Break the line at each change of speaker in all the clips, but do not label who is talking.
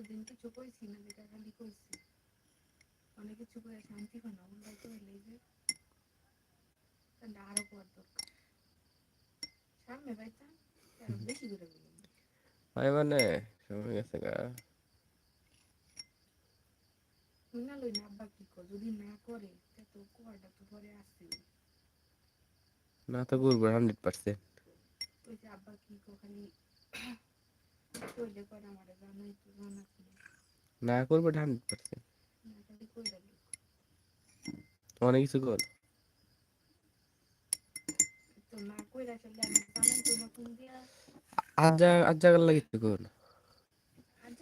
এতদিন কিছু কইছি না যেটা খালি কইছি অনেক কিছু করে শান্তি হয় না উল্লাই করে লেগে তাহলে আরও করার দরকার। সামনে পাইতাম বেশি করে বললাম
হয় মানে সময় গেছে গা।
না লই না আব্বা কি কর? যদি না করে তা তো কোয়াটা তো পরে আসছে।
না তো করব হান্ড্রেড পার্সেন্ট
ওই যে আব্বা কি খালি
না করব হান্ড্রেড পার্সেন্ট
না খালি কইলে লোক
অনেক কিছু কর
তো না কইরা আসলে আমি জানাই তো নতুন দিয়া
আজ যা আজ জায়গার লাগে কিছু কর না
আজ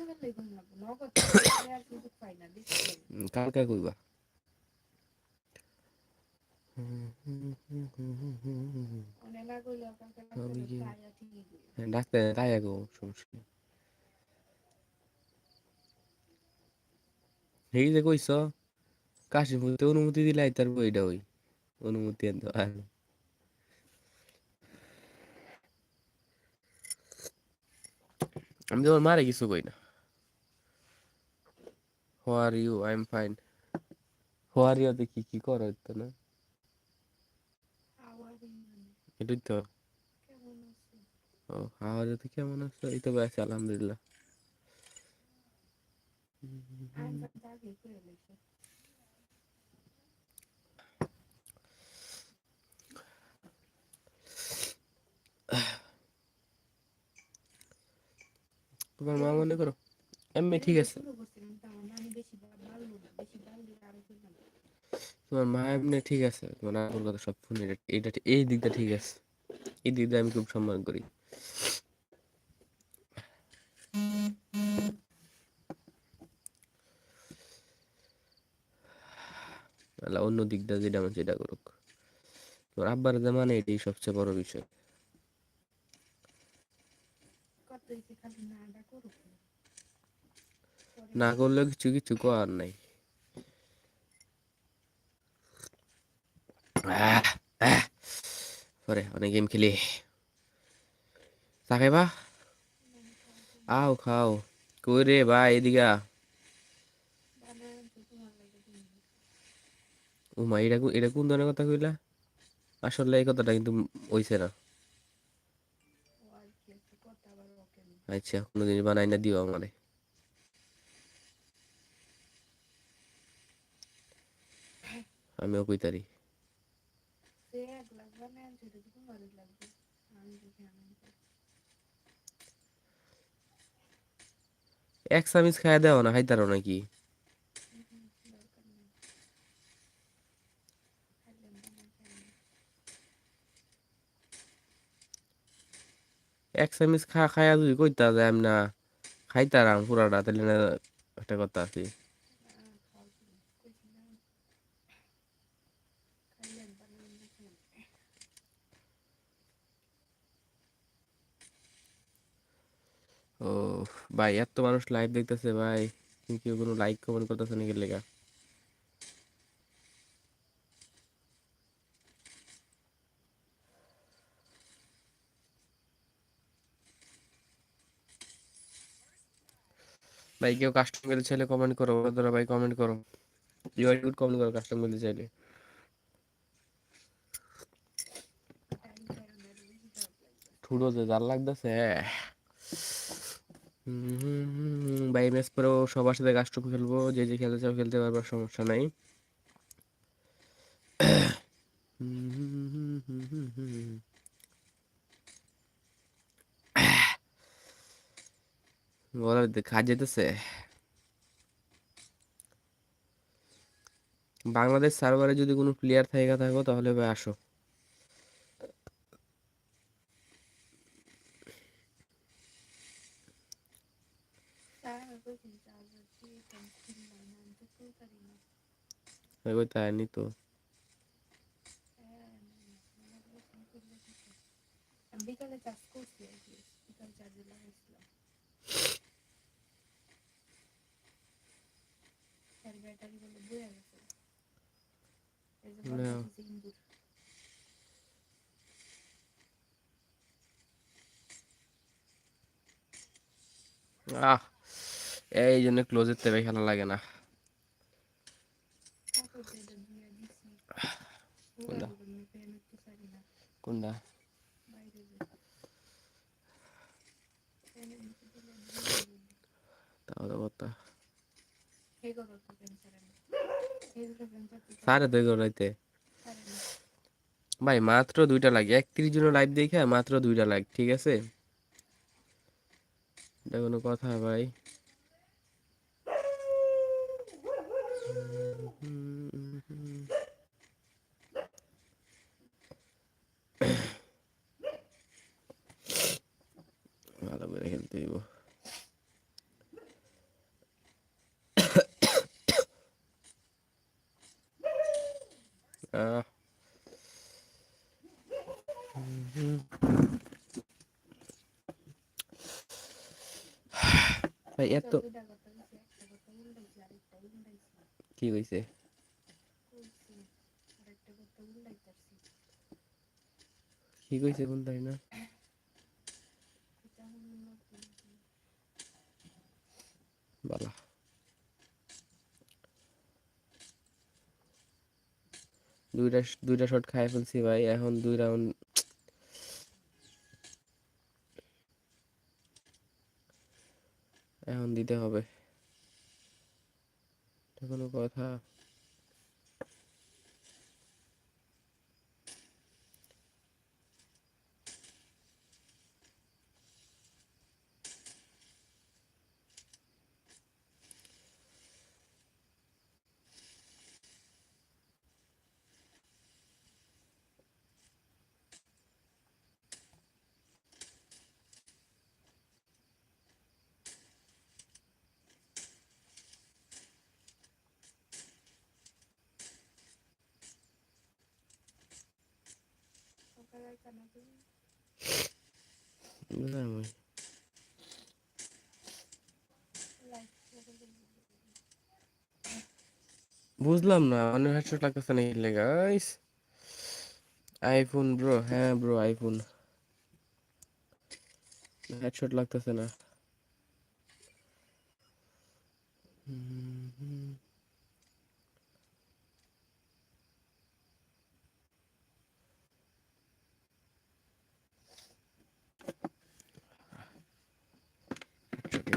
ডাক্তার তাই আগো সমস্যা। এই যে কইছ, কাশিমুতে অনুমতি দিলে তার বইটা ওই অনুমতি আর আমি তোমার মারে কিছু কই না। হো ইউ আই এম ফাইন হো আর ইউ কি করো তো না। এটাই তো। ও হাওয়া তো কেমন আছে? এই তো বেশ, আলহামদুলিল্লাহ। তোমার মা মনে করো? এমনি ঠিক আছে
শুরু করছিলাম তো আমার নানি বেশি বা- বাড়লো না বেশি বাড়লে আরও কইলাম
তোমার মা এমনি ঠিক আছে তোমার আপুর কথা সব শুনে এটা এই দিকটা ঠিক আছে। এই দিকটা আমি খুব সম্মান করি। আল্লাহ অন্য দিকটা যেটা আমার সেটা করুক। তোমার আব্বার যে মানে এটাই সবচেয়ে বড় বিষয়।
না
করলেও কিছু কিছু করার নাই আহ, আহ। পরে অনেক গেম খেলি। চা খাইবা? আও খাও। কই রে ভাই, এদিকে। ও মা এটা এটা কোন ধরনের কথা কইলা? আসলে এই কথাটা কিন্তু হইছে না। আচ্ছা কোনোদিন বানাই না দিও আমারে। আমিও কইতারি।
এক
চামিচ খাইয়া দেও না নাকি। এক চামিচ খা, খাইয়া যদি কইতা যে না খাইতারাম পুরাটা তাহলে একটা কথা আছে ও ভাই, এত মানুষ লাইভ দেখতেছে, ভাই। কেউ কোনো লাইক কমেন্ট করতেছে নাকি লেখা ভাই, কেউ কাস্টম করতে চাইলে কমেন্ট করো দাদা ভাই কমেন্ট করো। ইউ আর গুড কমেন্ট করো কাস্টম করতে চাইলে। ঠুডো যে জাল লাগতেছে ভাই ম্যাচ পরেও সবার সাথে কাস্টম খেলব। যে যে খেলতে চাও খেলতে পারবার সমস্যা নাই। খাওয়া যেতেছে। বাংলাদেশ সার্ভারে যদি কোনো প্লেয়ার থেকে, থাকো, তাহলে ভাই আসো
স্যার, আমি কইছি, চার্জার দিয়ে ফোন কিনলাম না, আমি তো খুলতারি না।
ওই তাই নি তো
বিকালে চার্জ করছি আর কি বিকাল চার্জে লাগাইছিলাম আর ব্যাটারি বলে বয়ে এই যে ইন্দুর
আহ লাগে না
কাপড় দিয়ে দিয়ে দিছি
কোনটা?
পুরা আমি ফ্যান একটু পারি না
কোনটা
বাইরে যে ফ্যানের নিচে দিলে দিয়ে দিই।
তাহলে কথা
এই করো তো ফ্যান ছাড়া না এই দুটো
রাইতে।
পারে না
ভাই মাত্র দুইটা লাইক একত্রিশ জন লাইভ দেখে মাত্র দুইটা লাইক ঠিক আছে? এটা কোনো কথা ভাই। ভালো করে খেলতে দিব আহ ভাই এত
দুইটা কথা বলছি একটা কথা আরেকটা উল্টাইছি
কি
উল্টাইতাছি
কি কইছে কোন তাই না বালা দুইটা দুইটা শট খাই ফেলছি ভাই এখন দুই রাউন্ড এখন দিতে হবে। কোনো কথা
সকালে কানা তুমি
বুঝলাম ওই।
লাইক করে
বুঝলাম না, অনেক হেডশট লাগতেছে না এর গাইস আইফোন ব্রো হ্যাঁ ব্রো আইফোন হেডশট লাগতেছে না।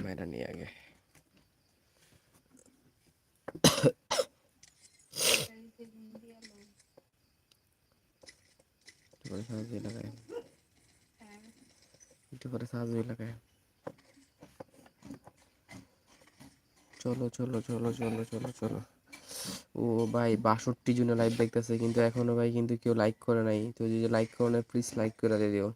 মাইরা নিয়ে আগে। করে সাহায্য
হ্যাঁ
একটু পরে সাহায্য লাগায় চলো চলো চলো চলো চলো চলো। ও ভাই, বাষট্টি জনে লাইভ দেখতেছে, কিন্তু এখনও ভাই কিন্তু কেউ লাইক করে নাই। তো যদি লাইক করে না প্লিজ লাইক করে দিও।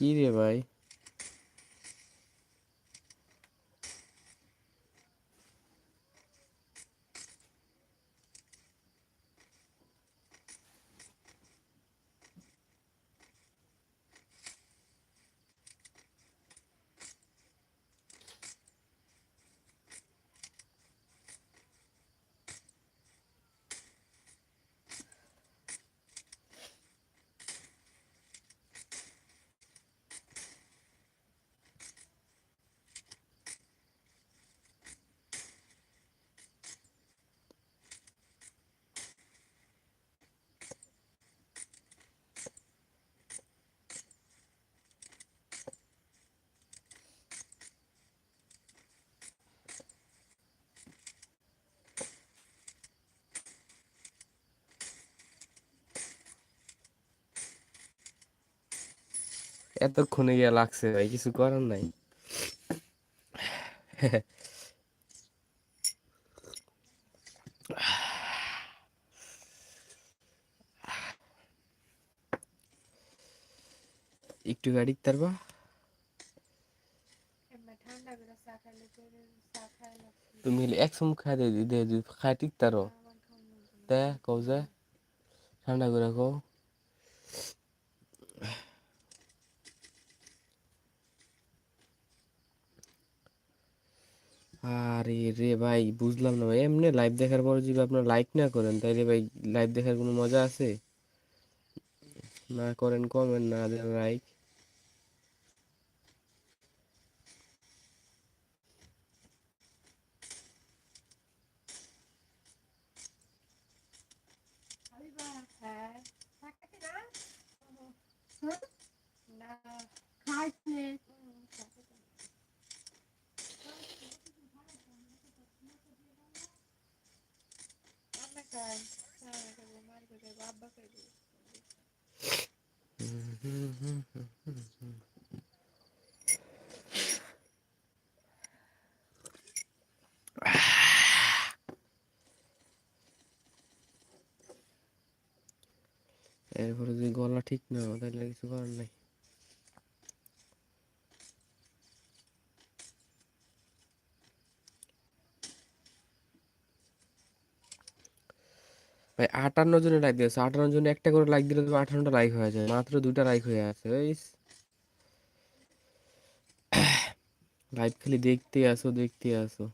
কি রে ভাই? এতক্ষণে গিয়ে লাগছে ভাই, কিছু করার নাই। একটু গাড়ি তারবা তুমি এক সমুখ খাই দে দে দে, খাই ঠিক তারো। তে, কও যে, ঠান্ডা করে কও আরে রে ভাই বুঝলাম না ভাই, এমনি লাইভ দেখার পরে যদি আপনার লাইক না করেন, তাইলে ভাই লাইভ দেখার কোনো মজা আছে? না করেন কমেন্ট না দেন লাইক
থাকতে না
হ্যাঁ?
না
খাইছে
হুম, থাকতে না। রান্না খাই রান্না করব মার করে বাবা করব
এরপরে যদি গলা ঠিক না হয় তাহলে কিছু করার নাই। ভাই, আটান্ন জনে লাইক দিয়েছে। আটান্ন জনে একটা করে লাইক দিলে তো আটান্নটা লাইক হয়ে যায়। মাত্র দুটা লাইক হয়ে আছে লাইভ খালি দেখতে আসো দেখতে আসো।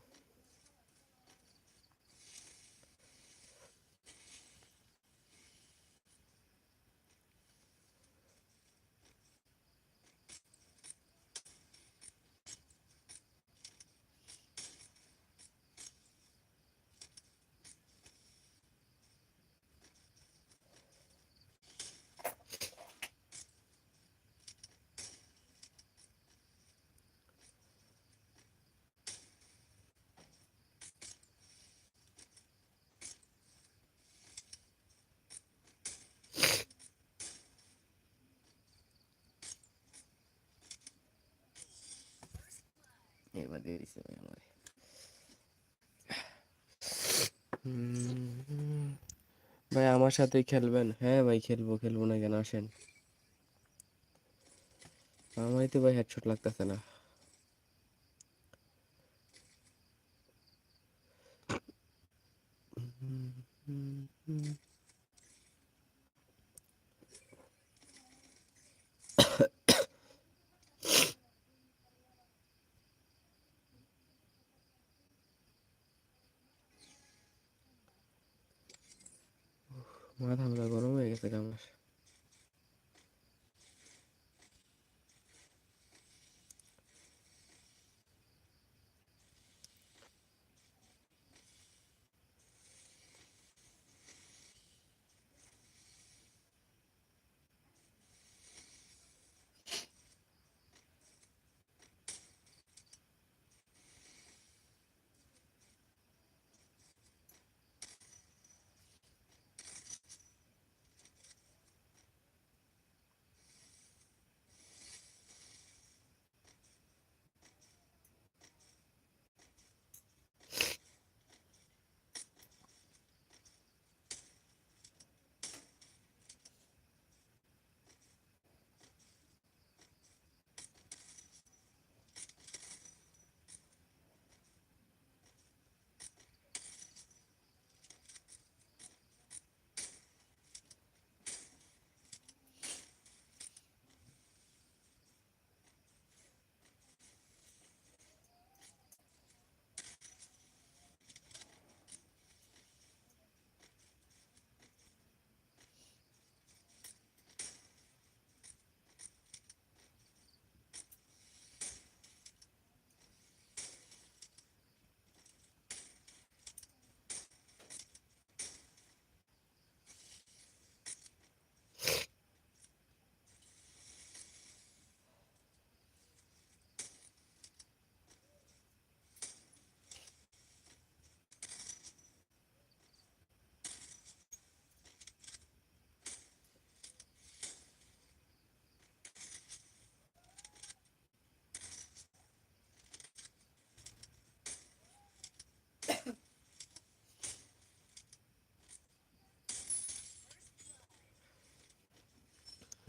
এবার দিয়ে দিছে ভাই আমার ভাই, আমার সাথে খেলবেন? হ্যাঁ ভাই, খেলব খেলব না কেন, আসেন। আমারই তো ভাই হেডশট লাগতেছে না।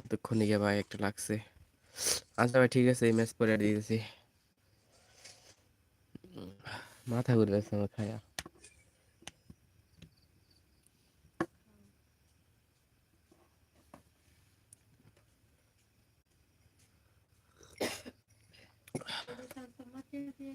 এতক্ষণ গিয়ে ভাই একটা লাগছে। আচ্ছা ভাই, ঠিক আছে, এই ম্যাচ পরে দিয়ে দিতেছি। মাথা ঘুরে যাচ্ছে আমার খায়া।
শান্ত মাকে দিয়ে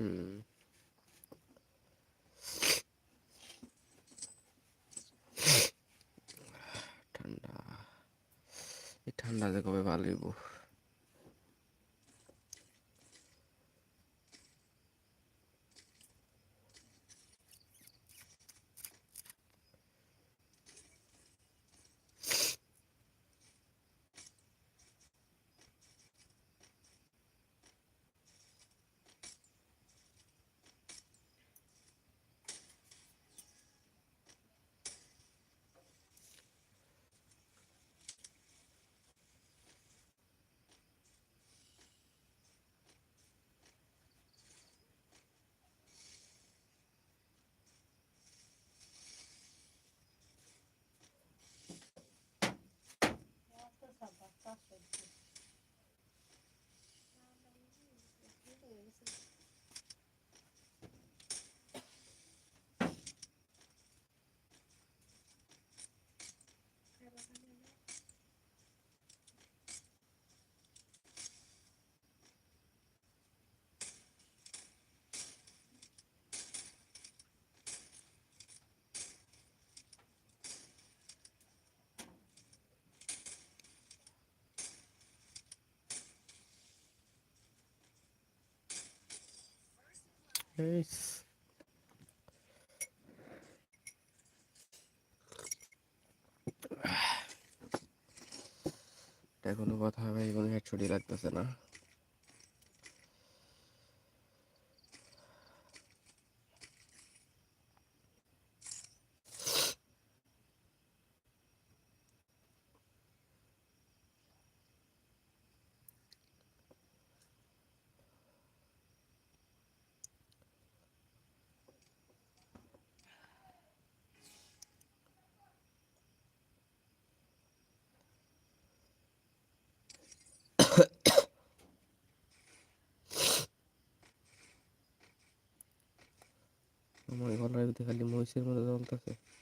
হুম ঠান্ডা। এই ঠান্ডাতে কবে ভালো হইব এখনও কথা হবে কোনো ছুটি লাগতেছে না আমার গলার ভিতরে মধ্যে মহিষের মতো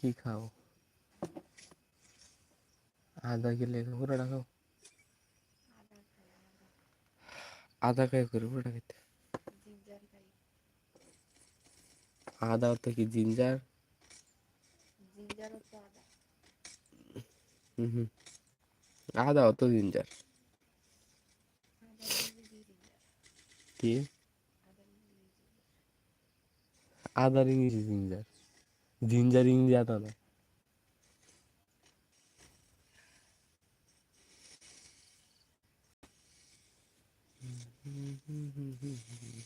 কি খাও? আদা গেলে পুরোটা খাও? আদা খাই করে পুরোটা খেতে আদা তো কি জিঞ্জার? হুম আদা অত জিঞ্জার। কি? আদার ইংলিশ জিঞ্জার। जिंजर इंज आता ना Mm-hmm.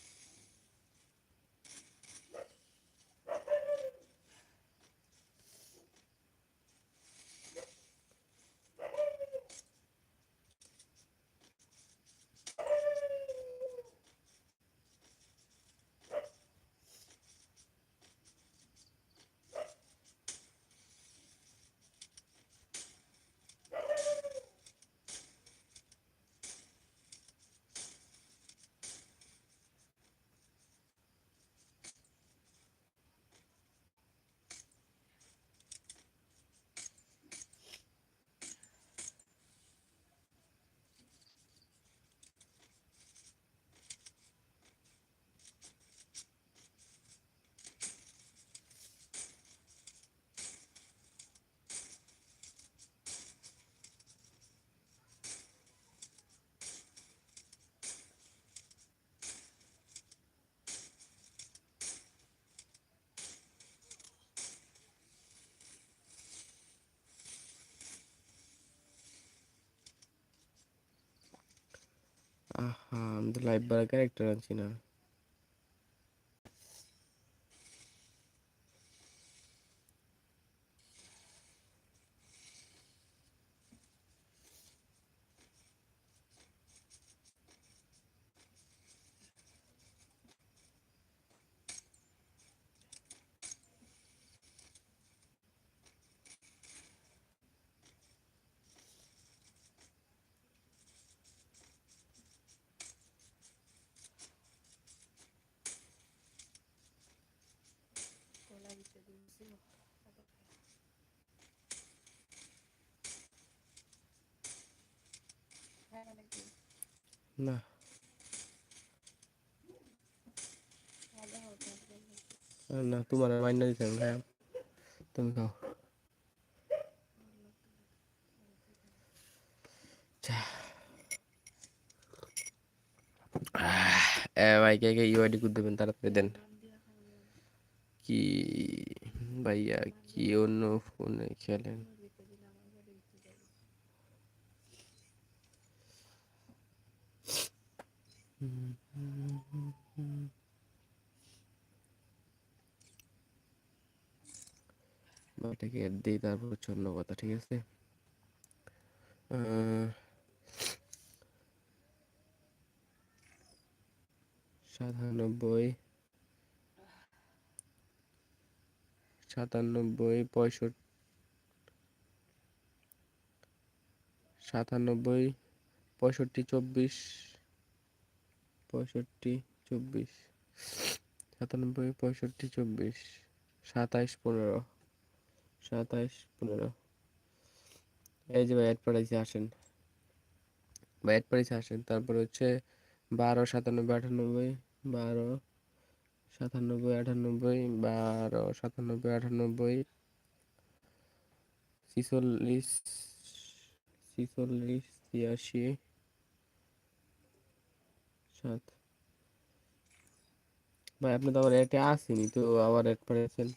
লাইভ বাড়া ক্যারেক্টার আনছি না। না। না, তোমার মাইনা দিতে হবে খাই তুমি খাও। ভাই, কে কে ইউআইডি করে দেবেন, তাড়াতাড়ি দেন। কি ভাইয়া কি অন্য ফোনে খেলেন? এটাকে দিই তারপর অন্য কথা ঠিক আছে? সাতানব্বই সাতানব্বই পঁয়ষট্টি সাতানব্বই পঁয়ষট্টি চব্বিশ পঁয়ষট্টি চব্বিশ, সাতানব্বই পঁয়ষট্টি চব্বিশ, সাতাইশ পনেরো সাতাইশ পনেরো। এই যে ভাই অ্যাড পাঠাইছে আসেন। বা অ্যাড পাঠাইছে আসেন। তারপর হচ্ছে বারো, সাতানব্বই, আটানব্বই, বারো সাতানব্বই, আটানব্বই বারো সাতানব্বই, আটানব্বই, ছিচল্লিশ ছিচল্লিশ, ছিয়াশি, সাত। ভাই, আপনি তো আবার এটা আসেনি তো আবার অ্যাড পাঠিয়েছেন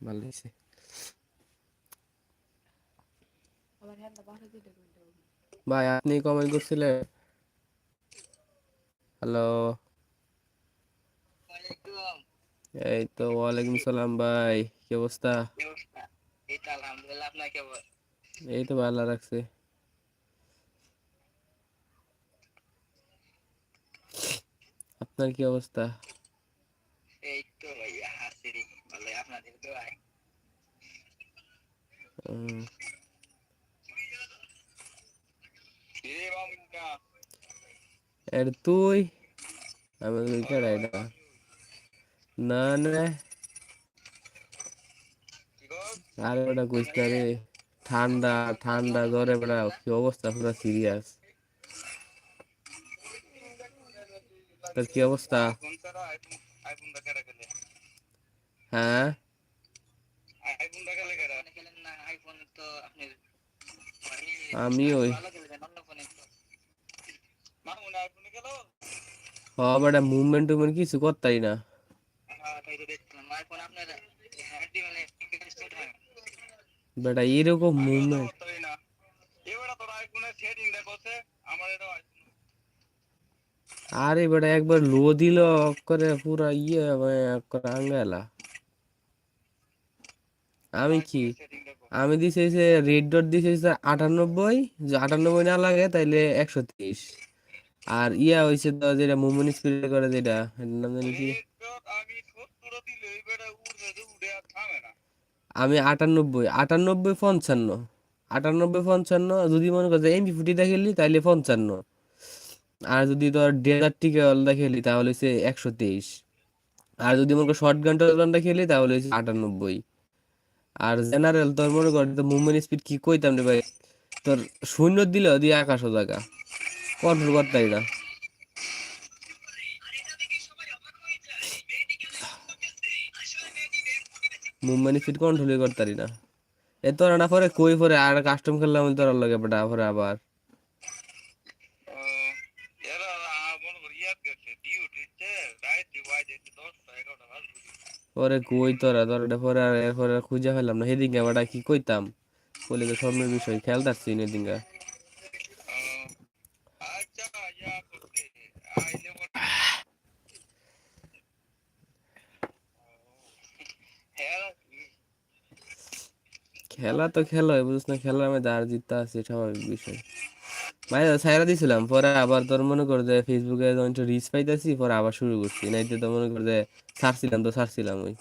আমার
ভাই আপনি কমেন্ট করছিলেন হ্যালো এই তো ওয়ালাইকুম সালাম ভাই কি অবস্থা
এই তো আপনার কেমন
এই তো ভালো রাখছে আপনার কি অবস্থা
এই তো ভাইয়া হাসি ভালো আপনাদের তো ভাই
উম,
রে মামুনা
এর তুই আমি এটা না না আরে ওটা রে ঠান্ডা ঠান্ডা জ্বরে বেড়া কি অবস্থা পুরো সিরিয়াস তোর কি অবস্থা হ্যাঁ আমি ওই
ভালো খেলবেন অন্য ফোনে তো মামুন আইফোনে গেল
হ বেটা মুভমেন্ট টুভমেন্ট কিছু করতাই না। বেটা এরকম মুভমেন্ট আরে বেটা একবার লো দিল করে পুরা ইয়ে মানে করে আঙ্গালা। আমি কি? আমি দিছি রেড ডট দিছি আটানব্বই। আটানব্বই না লাগে তাইলে একশো তেইশ আর ইয়া হইছে তো যেটা মুভমেন্ট স্পিড করে যেটা নাম জানি কি?
আমি
আটানব্বই আটানব্বই পঞ্চান্ন আটানব্বই পঞ্চান্ন, যদি মনে করো এমপি ফুটিটা খেলি তাহলে পঞ্চান্ন। আর যদি তোর ডেজার টিকে আলাদা খেলি তাহলে হচ্ছে একশো তেইশ। আর যদি মনে করো শর্ট গান টর্গানটা খেলি তাহলে হচ্ছে আটানব্বই। আর জেনারেল তোর মনে কর মুভমেন্ট স্পিড কি কইতাম রে ভাই? তোর শূন্য দিলে দিয়ে আকাশ জায়গা না? মুভমেন্ট স্পিড কন্ট্রোলই করতারি না? এ পরে কই, পরে আর কাস্টম খেললাম তোরা লগে বেটা, পরে আবার।
করি
পরে কই তোরা পরে আর খুঁজে পেলাম না। সেদিনকে আবার কি কইতাম? বলে তো স্বপ্নের বিষয়, খেয়াল না এদিনকে
আচ্ছা ইয়া করতে আইলে বলে হ্যাঁ
খেলা তো খেলা বুঝছ না? খেলার মধ্যে আর জিততে আছে স্বাভাবিক বিষয়। মানে সাইরা দিছিলাম পরে আবার তোর মনে কর যে ফেসবুকে যখন একটু রিচ পাইতেছি পরে আবার শুরু করছি। নাইতে তো মনে কর যে ছাড়ছিলাম তো ছাড়ছিলাম ওই।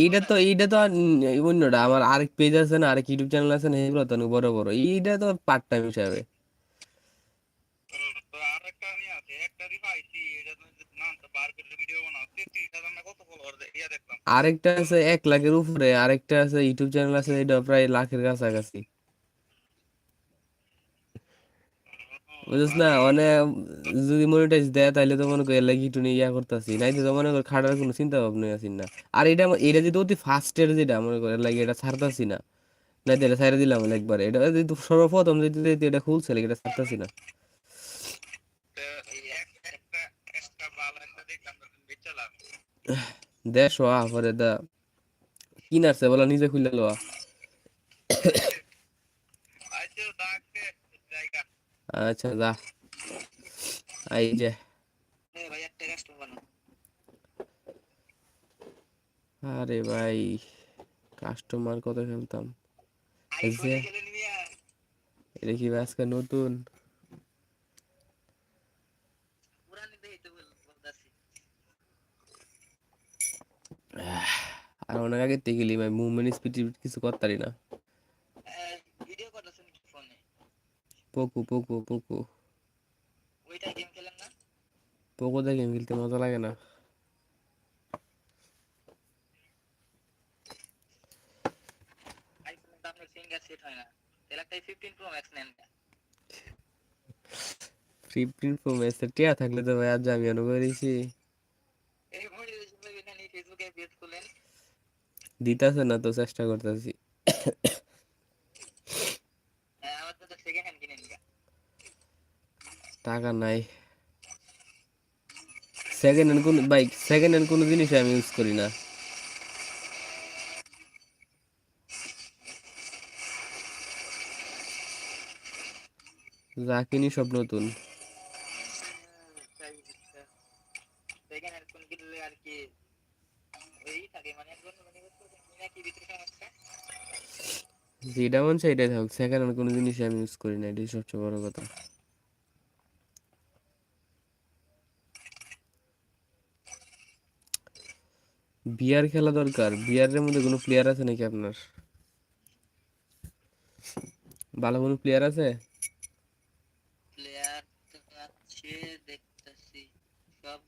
এইটা তো এইটা তো অন্যটা। আমার আরেক পেজ আছে না আরেক ইউটিউব চ্যানেল আছে না এগুলো তো অনেক বড় বড়। এইটা তো পার্ট টাইম হিসাবে
তো আরেকটা আমি আছে একটা রিফাইছি এটা তুমি নাম তো বাকের ভিডিও বানাও তেত্রিশ হাজার না কত ফলোয়ার ইয়া দেখলাম
আরেকটা আছে এক লাখের উপরে আরেকটা আছে ইউটিউব চ্যানেল আছে এটা প্রায় লাখের কাছাকাছি। বুঝছ না? অনেক যদি মনিটাইজ দেয় তাহলে তো মনে করি লাগি একটু ইয়া করতেছি। নাই তো মনে কর খাটার কোনো চিন্তা ভাবনা আছি না। আর এটা এটা যদি অতি ফাস্টের যেটা মনে করি লাগি এটা ছাড়তাছি না। নাই এটা ছাইড়া দিলাম একবার। এটা যদি সর্বপ্রথম যদি এটা খুলছে লাগে এটা ছাড়তাছি না।
তো
দেশ হওয়া পরে দা কিনারছে বলা, নিজে খুলে লওয়া।
আচ্ছা
যা। এই যে। আরে ভাই কাস্টমার কত
আর
এটা কি আজকে নতুন
পুরানি দেই তো বল- বলতাছি
আর অনেক আগে থেকে গেলি ভাই। মুভমেন্ট স্পিড কিছু করতারি না। Poco Poco Poco.
গেম না
খেলতে মজা লাগে না।
ফিফটিন প্রো ম্যাক্স
টিয়া থাকলে তো ভাই আজ আমি অনুভব করেছি
এই মোটিভেশন এখানে ফেসবুকে পেজ খুলেন
দিতাছে না তো চেষ্টা করতেছি।
হ্যাঁ, আমার তো সেকেন্ড হ্যান্ড কিনে
টাকা নাই। সেকেন্ড হ্যান্ড কোন বাইক সেকেন্ড হ্যান্ড কোনো জিনিস আমি ইউজ করি না। যা কিনি সব নতুন
সেকেন্ড হ্যান্ড কোন কিনলে আর কি ওই থাকে মানে একজন মানে নাকি ভিতরে সমস্যা
যেটা মন চাই এটাই থাকুক। হ্যান্ড কোনো জিনিস আমি ইউজ করি না, এটাই সবচেয়ে বড় কথা। বিয়ার খেলা দরকার। বিয়ারের মধ্যে কোনো প্লেয়ার আছে নাকি আপনার? ভালো কোনো প্লেয়ার আছে
প্লেয়ার তো আছে দেখতেছি সব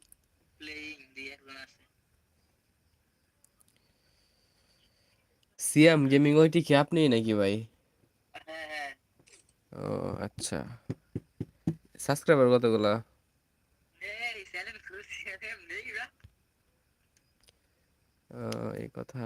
প্লেইং দিয়ে এখন আছে
সিয়াম গেমিং ওইটি কি আপনি নাকি ভাই?
হ্যাঁ হ্যাঁ।
ও আচ্ছা। সাবস্ক্রাইবার কতগুলা?
এই
কথা।